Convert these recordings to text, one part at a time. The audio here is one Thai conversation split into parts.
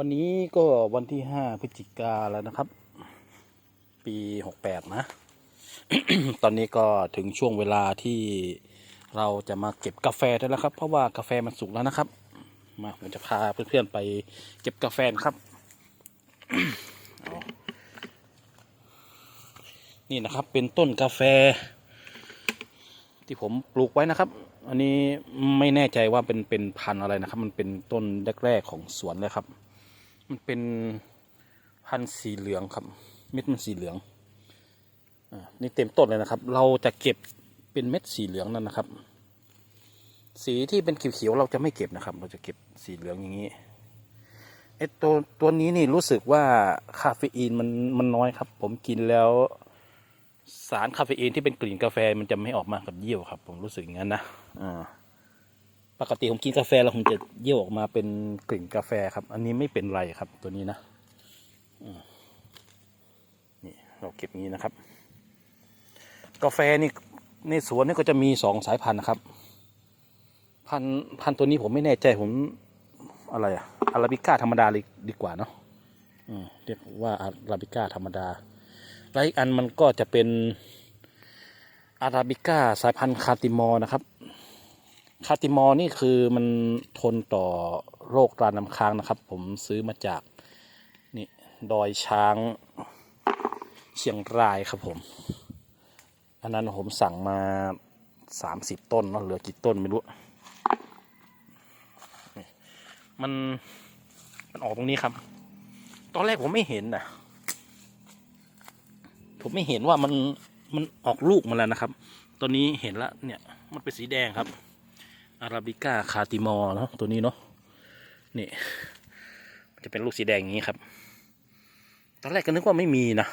วันนี้ก็วันที่ห้าพฤศจิกาแล้วนะครับ ปีหกแปดนะ ตอนนี้ก็ถึงช่วงเวลาที่เราจะมาเก็บกาแฟได้แล้วครับ เพราะว่ากาแฟมันสุกแล้วนะครับ มาผมจะพาเพื่อนๆไปเก็บกาแฟนครับ นี่นะครับเป็นต้นกาแฟ ที่ผมปลูกไว้นะครับอันนี้ไม่แน่ใจว่าเป็นเป็นพันธุ์อะไรนะครับ มันเป็นต้นแรกๆของสวนเลยครับ มันเป็นพันธุ์สีเหลืองครับ เม็ดมันสีเหลืองอ่านี่เต็มต้นเลยนะครับ เราจะเก็บเป็นเม็ดสีเหลืองนั่นนะครับ สีที่เป็นเขียวๆเราจะไม่เก็บนะครับ เราจะเก็บสีเหลืองอย่างนี้ไอตัวตัวนี้นี่รู้สึกว่าคาเฟอีนมันมันน้อยครับ ผมกินแล้วสารคาเฟอีนที่เป็นกลิ่นกาแฟมันจะไม่ออกมากับเยี่ยวครับ ผมรู้สึกอย่างนั้นนะอ่า ปกติผมกินกาแฟแล้วผมจะเยี่ยวออกมาเป็นกลิ่นกาแฟครับ อันนี้ไม่เป็นไรครับตัวนี้นะนี่เราเก็บนี้นะครับ กาแฟนี่ในสวนนี่ก็จะมีสองสายพันธุ์นะครับพันธุ์พันธุ์ตัวนี้ผมไม่แน่ใจผมอะไรอะอาราบิก้าธรรมดาเลยดีกว่าเนาะเรียกว่าอาราบิก้าธรรมดาและอีกอันมันก็จะเป็นอาราบิก้าสายพันธุ์คาติมอนะครับ คาติมอร์นี่คือมันทนต่อโรคราน้ำค้างนะครับ ผมซื้อมาจากนี่ดอยช้างเชียงรายครับผม อันนั้นผมสั่งมาสามสิบต้นเนาะเหลือกี่ต้นไม่รู้ มันมันออกตรงนี้ครับ ตอนแรกผมไม่เห็นนะผมไม่เห็นว่ามันมันออกลูกมาแล้วนะครับตัวนี้เห็นแล้วเนี่ยมันเป็นสีแดงครับ อาราบิก้าคาติมอร์เนาะตัวนี้เนาะนี่มันจะเป็นลูกสีแดงอย่างนี้ครับ ตอนแรกก็นึกว่าไม่มีนะ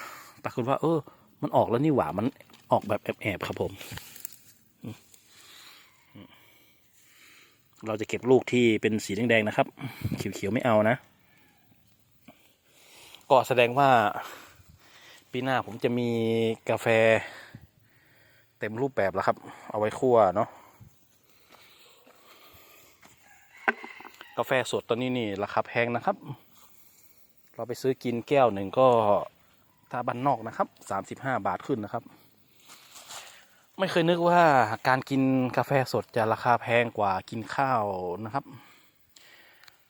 ปรากฏว่าเออ มันออกแล้วนี่หว่ามันออกแบบแอบๆครับผมอืมอืมเราจะเก็บลูกที่เป็นสีแดงๆนะครับ เขียวๆไม่เอานะ ก็แสดงว่า ปีหน้าผมจะมีกาแฟ เต็มรูปแบบแล้วครับ เอาไว้คั่วเนาะ กาแฟสดตอนนี้นี่ราคาแพงนะครับ เราไปซื้อกินแก้วหนึ่งก็ถ้าบ้านนอกนะครับสามสิบห้าบาทขึ้นนะครับ ไม่เคยนึกว่าการกินกาแฟสดจะราคาแพงกว่ากินข้าวนะครับ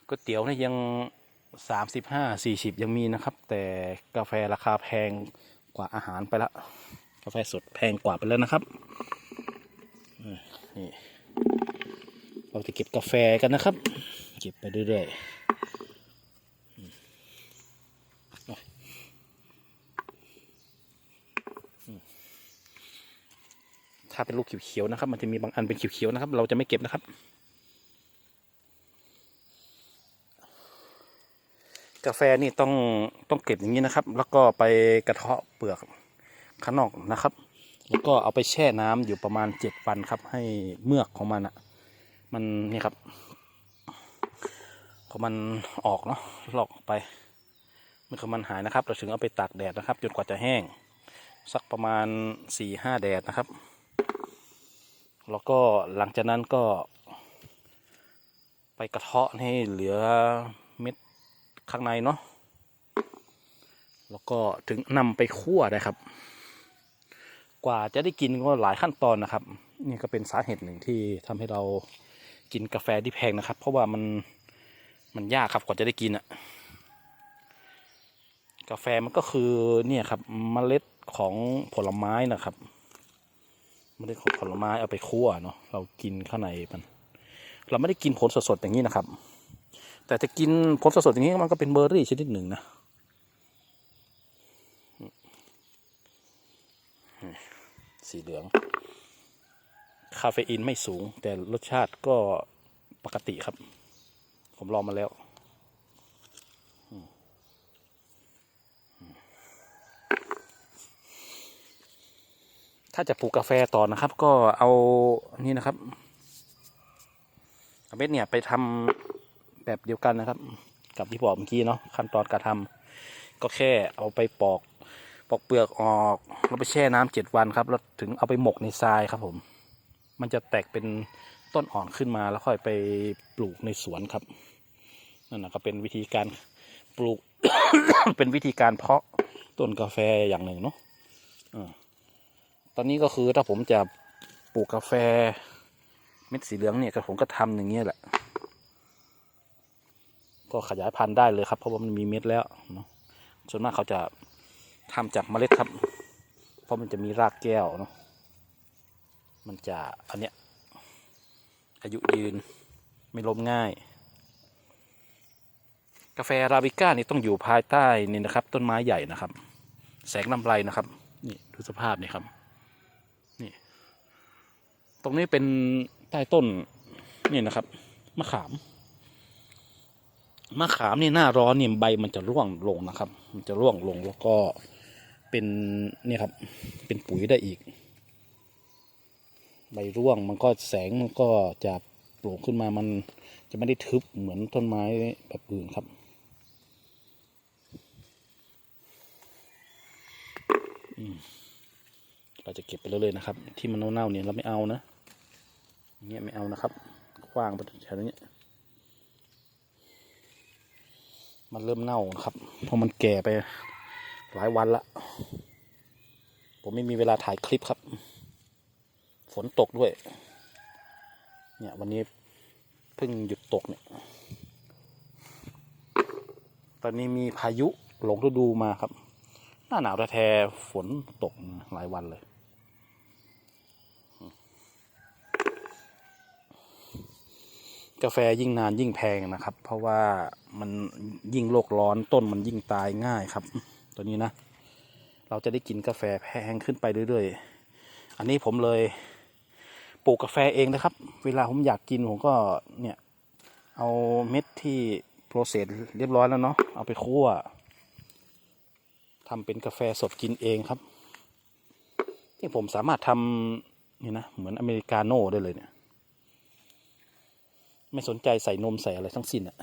ก๋วยเตี๋ยวเนี่ยยังสามสิบห้าสี่สิบยังมีนะครับ แต่กาแฟราคาแพงกว่าอาหารไปละกาแฟสดแพงกว่าไปแล้วนะครับนี่เราจะเก็บกาแฟกันนะครับ ก็บไปเรื่อยๆถ้าเป็นลูกเขียวๆนะครับ มันจะมีบางอันเป็นเขียวๆนะครับ เราจะไม่เก็บนะครับ กาแฟนี่ต้องต้องเก็บอย่างนี้นะครับ แล้วก็ไปกระเทาะเปลือกข้างนอกนะครับ แล้วก็เอาไปแช่น้ำอยู่ประมาณเจ็ดวันครับ ให้เมือกของมันอะมันนี่ครับ ของมันออกเนาะลอกไป เมื่อขมันหายนะครับ เราถึงเอาไปตากแดดนะครับจนกว่าจะแห้ง สักประมาณสี่ห้าแดดนะครับ แล้วก็หลังจากนั้นก็ ไปกระเทาะให้เหลือเม็ดข้างในเนาะแล้วก็ถึงนำไปคั่วได้ครับ กว่าจะได้กินก็หลายขั้นตอนนะครับ นี่ก็เป็นสาเหตุหนึ่งที่ทำให้เรากินกาแฟที่แพงนะครับ เพราะว่ามัน มันยากครับกว่าจะได้กินอะ่ะกาแฟมันก็คือเนี่ยครับเมล็ดของผลไม้นะครับเมล็ดของผลไม้เอาไปคั่วเนาะเรากินข้างในมัน เราไม่ได้กินผลสดๆอย่างนี้นะครับ แต่จะกินผลสดๆอย่างนี้มันก็เป็นเบอร์รี่ชนิดหนึ่งนะสีเหลือง คาเฟอีนไม่สูง แต่รสชาติก็ปกติครับ ผมลองมาแล้วถ้าจะปลูกกาแฟต่อนะครับ ก็เอานี่นะครับเอาเม็ดเนี่ยไปทำแบบเดียวกันนะครับ กับที่บอกเมื่อกี้เนาะขั้นตอนการทำก็แค่เอาไปปอกปอกเปลือกออกแล้วไปแช่น้ำเจ็ดวันครับแล้วถึงเอาไปหมกในทรายครับผม มันจะแตกเป็นต้นอ่อนขึ้นมาแล้วค่อยไปปลูกในสวนครับ นั่นนะก็เป็นวิธีการปลูก เป็นวิธีการเพาะต้นกาแฟอย่างหนึ่งเนาะตอนนี้ก็คือถ้าผมจะปลูกกาแฟเม็ดสีเหลืองเนี่ยก็ผมก็ทำอย่างเงี้ยแหละ ก็ขยายพันธุ์ได้เลยครับ เพราะว่ามันมีเม็ดแล้วเนาะส่วนมากเขาจะทำจากเมล็ดครับ เพราะมันจะมีรากแก้วเนาะมันจะอันเนี้ยอายุยืนไม่ล้มง่าย กาแฟอาราบิก้านี่ต้องอยู่ภายใต้นี่นะครับ ต้นไม้ใหญ่นะครับ แสงลำไรนะครับนี่ดูสภาพนี่ครับนี่ตรงนี้เป็นใต้ต้นนี่นะครับมะขามมะขามนี่หน้าร้อนนี่ใบมันจะร่วงลงนะครับ มันจะร่วงลงแล้วก็เป็นนี่ครับ เป็นปุ๋ยได้อีก ใบร่วงมันก็แสงมันก็จะโปร่ขึ้นมามันจะไม่ได้ทึบเหมือนต้นไม้แบบอื่นครับ อืม เราจะเก็บไปเรื่อยๆนะครับ ที่มันเน่าๆเนี่ยเราไม่เอานะเงี้ยไม่เอานะครับกว้างไปแถวนี้มันเริ่มเน่านะครับเพราะมันแก่ไปหลายวันละผมไม่มีเวลาถ่ายคลิปครับ ฝนตกด้วย เนี่ยวันนี้เพิ่งหยุดตกเนี่ย ตอนนี้มีพายุหลงฤดูมาครับ หน้าหนาวแท้ๆฝนตกหลายวันเลย กาแฟยิ่งนานยิ่งแพงนะครับ เพราะว่ามันยิ่งโลกร้อนต้นมันยิ่งตายง่ายครับ ตัวนี้นะ เราจะได้กินกาแฟแพงขึ้นไปเรื่อยๆ อันนี้ผมเลยปลูกกาแฟเองนะครับ เวลาผมอยากกินผมก็เนี่ย เอาเม็ดที่โปรเซสเรียบร้อยแล้วเนาะเอาไปคั่ว ทำเป็นกาแฟสดกินเองครับที่ผมสามารถทำนี่นะเหมือนอเมริกาโน่ได้เลยเนี่ย ไม่สนใจใส่นมใส่อะไรทั้งสิ้นอะ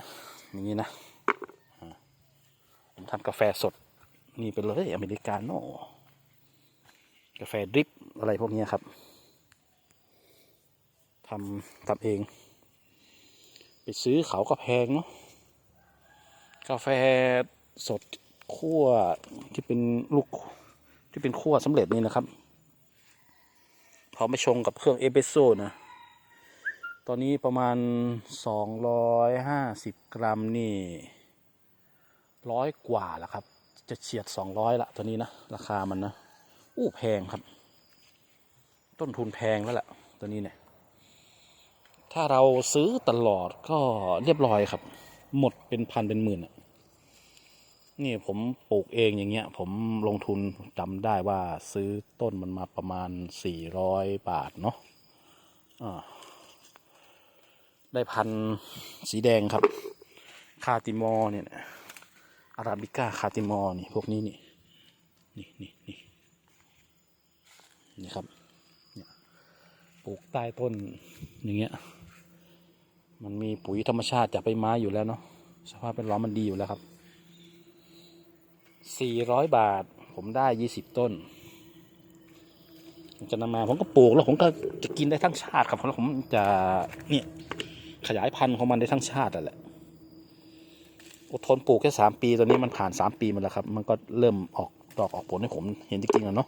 อย่างนี้นะผมทำกาแฟสดนี่ไปเลยอเมริกาโน่กาแฟดริปอะไรพวกนี้ครับทำทำเอง ไปซื้อเขาก็แพงเนาะกาแฟสด คั่วที่เป็นลูกที่เป็นคั่วสำเร็จนี่นะครับเขาไม่ชงกับเครื่องเอเปโซนะ ตอนนี้ประมาณสองร้อยห้าสิบกรัมนี่ร้อยกว่าแล้วครับ จะเฉียดสองร้อยละตัวนี้นะ ราคามันนะ อู้แพงครับ ต้นทุนแพงแล้วแหละตัวนี้เนี่ย ถ้าเราซื้อตลอดก็เรียบร้อยครับ หมดเป็นพันเป็นหมื่นอะ นี่ผมปลูกเองอย่างเงี้ย ผมลงทุนจำได้ว่าซื้อต้นมันมาประมาณสี่ร้อยบาทเนาะได้พันสีแดงครับ คาติมอร์เนี่ยอาราบิก้าคาติมอร์นี่พวกนี้นี่นี่นี่นี่นี่ครับเนี่ยปลูกใต้ต้นอย่างเงี้ย มันมีปุ๋ยธรรมชาติจากใบไม้อยู่แล้วเนาะสภาพเป็นล้อมมันดีอยู่แล้วครับ สี่ร้อยบาท ผมได้ยี่สิบต้นจะนำมาผมก็ปลูกแล้วผมก็จะกินได้ทั้งชาติครับแล้วผมจะเนี่ยขยายพันธุ์ของมันได้ทั้งชาติแหละอดทนปลูกแค่สามปีตอนนี้มันผ่านสามปีมาแล้วครับ มันก็เริ่มออกดอกออกผลให้ผมเห็นจริงๆแล้วเนาะ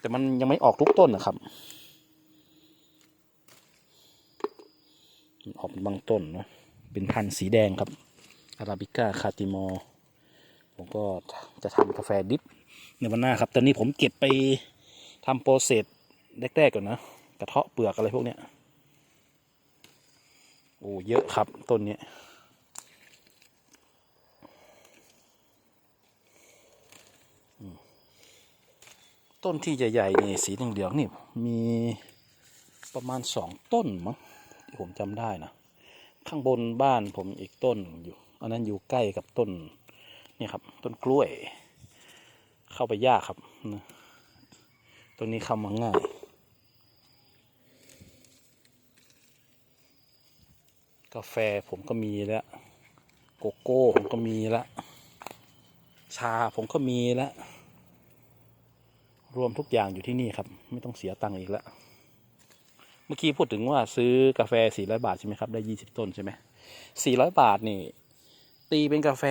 แต่มันยังไม่ออกทุกต้นนะครับออกเป็นบางต้นนะเป็นพันธุ์สีแดงครับอาราบิก้าคาติมอร์ ผมก็จะทำกาแฟดิบในวันหน้าครับ ตอนนี้ผมเก็บไปทำโปรเซสแรกๆก่อนนะ กระเทาะเปลือกอะไรพวกเนี้ย โอ้เยอะครับต้นนี้ต้นที่ใหญ่ๆนี่สีเหลืองๆนี่มีประมาณสองต้นมั้งที่ผมจำได้นะ ข้างบนบ้านผมอีกต้นอยู่ อันนั้นอยู่ใกล้กับต้น นี่ครับ ต้นกล้วย เข้าไปยากครับนะต้นนี้เข้ามาง่ายกาแฟผมก็มีแล้ว โกโก้ผมก็มีแล้ว ชาผมก็มีแล้ว รวมทุกอย่างอยู่ที่นี่ครับ ไม่ต้องเสียตังค์อีกแล้ว เมื่อกี้พูดถึงว่าซื้อกาแฟ 400 บาทใช่ไหมครับ ได้ 20 ต้นใช่ไหม400 บาทนี่ ตีเป็นกาแฟ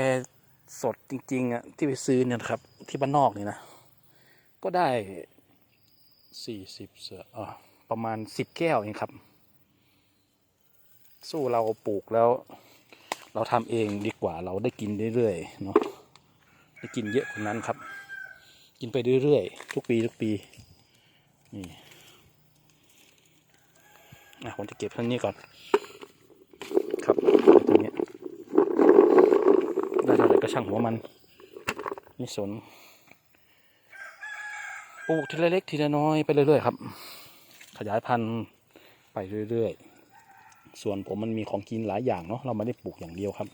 สดจริงๆอะที่ไปซื้อเนี่ยครับ ที่บ้านนอกนี่นะ ก็ได้สี่สิบเสืออะประมาณสิบแก้วเองครับ สู้เราปลูกแล้ว เราทำเองดีกว่าเราได้กินเรื่อยๆเนาะได้กินเยอะกว่านั้นครับ กินไปเรื่อยๆทุกปีทุกปีนี่อะผมจะเก็บท่านี้ก่อน ครับตรงนี้ยได้เท่าไหร่ ก็ช่างหัวมันไม่สนปลูกทีละเล็กทีละน้อยไปเรื่อยๆครับ ขยายพันธุ์ไปเรื่อยๆ ส่วนผมมันมีของกินหลายอย่างเนาะเราไม่ได้ปลูกอย่างเดียวครับ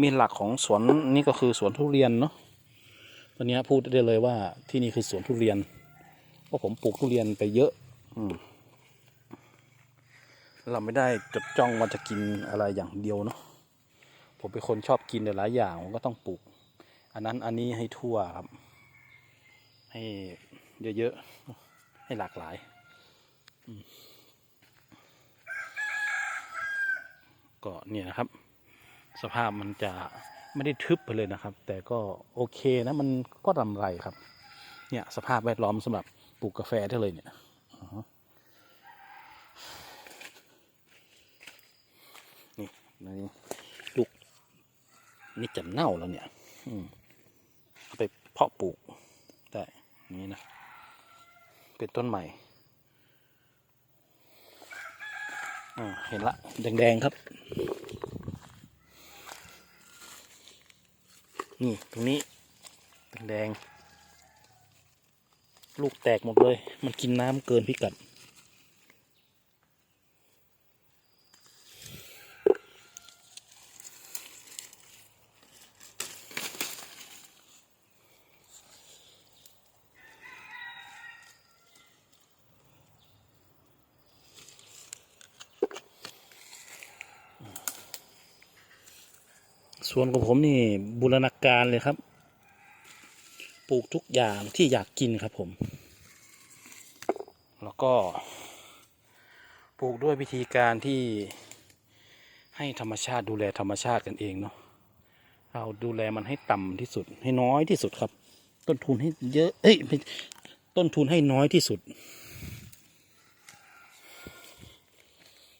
มีหลักของสวนนี่ก็คือสวนทุเรียนเนาะตอนนี้พูดได้เลยว่าที่นี่คือสวนทุเรียนเพราะผมปลูกทุเรียนไปเยอะอืเราไม่ได้จดจ้องว่าจะกินอะไรอย่างเดียวเนาะ ผมเป็นคนชอบกินหลายอย่างผมก็ต้องปลูก อันนั้นอันนี้ให้ทั่วครับ ให้เยอะๆ ให้หลากหลาย ก็เนี่ยนะครับ สภาพมันจะไม่ได้ทึบไปเลยนะครับ แต่ก็โอเคนะ มันก็ลำไรครับ เนี่ยสภาพแวดล้อมสำหรับปลูกกาแฟได้เลยเนี่ยนี่นี่ นี่จะเน่าแล้วเนี่ยอืมเอาไปเพาะปลูกได้นี้นะ เป็นต้นใหม่เห็นละ แดง ๆ ครับ นี่ ตรงนี้ แดง ๆ ลูกแตกหมดเลย มันกินน้ำเกินพิกัด ส่วนของผมนี่บูรณาการเลยครับ ปลูกทุกอย่างที่อยากกินครับผม แล้วก็ปลูกด้วยวิธีการที่ให้ธรรมชาติดูแลธรรมชาติกันเองเนาะเราดูแลมันให้ต่ำที่สุด ให้น้อยที่สุดครับ ต้นทุนให้เยอะ เอ้ยต้นทุนให้น้อยที่สุด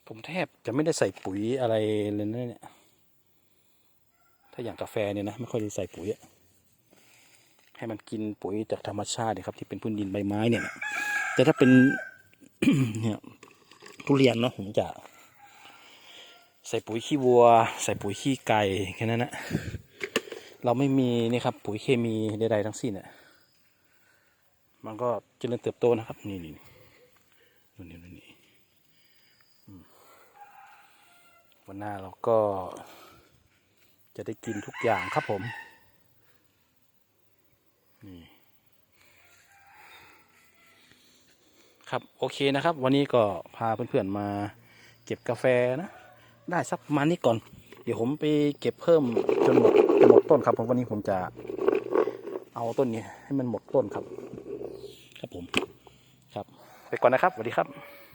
ผมแทบจะไม่ได้ใส่ปุ๋ยอะไรเลยนะเนี่ย ถ้าอย่างกาแฟเนี่ยนะไม่ค่อยได้ใส่ปุ๋ยให้มันกินปุ๋ยจากธรรมชาติครับ ที่เป็นพื้นดินใบไม้เนี่ยนะแต่ถ้าเป็นเนี่ยทุเรียนเนาะผมจะ ใส่ปุ๋ยขี้วัว ใส่ปุ๋ยขี้ไก่แค่นั้นนะเราไม่มีนี่ครับปุ๋ยเคมีใดๆทั้งสิ้นอะมันก็เจริญเติบโตนะครับ นี่นี่นี่นี่นี่วันหน้าเราก็ จะได้กินทุกอย่างครับผม นี่ ครับโอเคนะครับ วันนี้ก็พาเพื่อนๆมาเก็บกาแฟนะ ได้สักประมาณนี้ก่อน เดี๋ยวผมไปเก็บเพิ่มจนหมดจนหมดต้นครับเพราะวันนี้ผมจะเอาต้นนี้ให้มันหมดต้นครับ ครับผม ครับ ไปก่อนนะครับสวัสดีครับ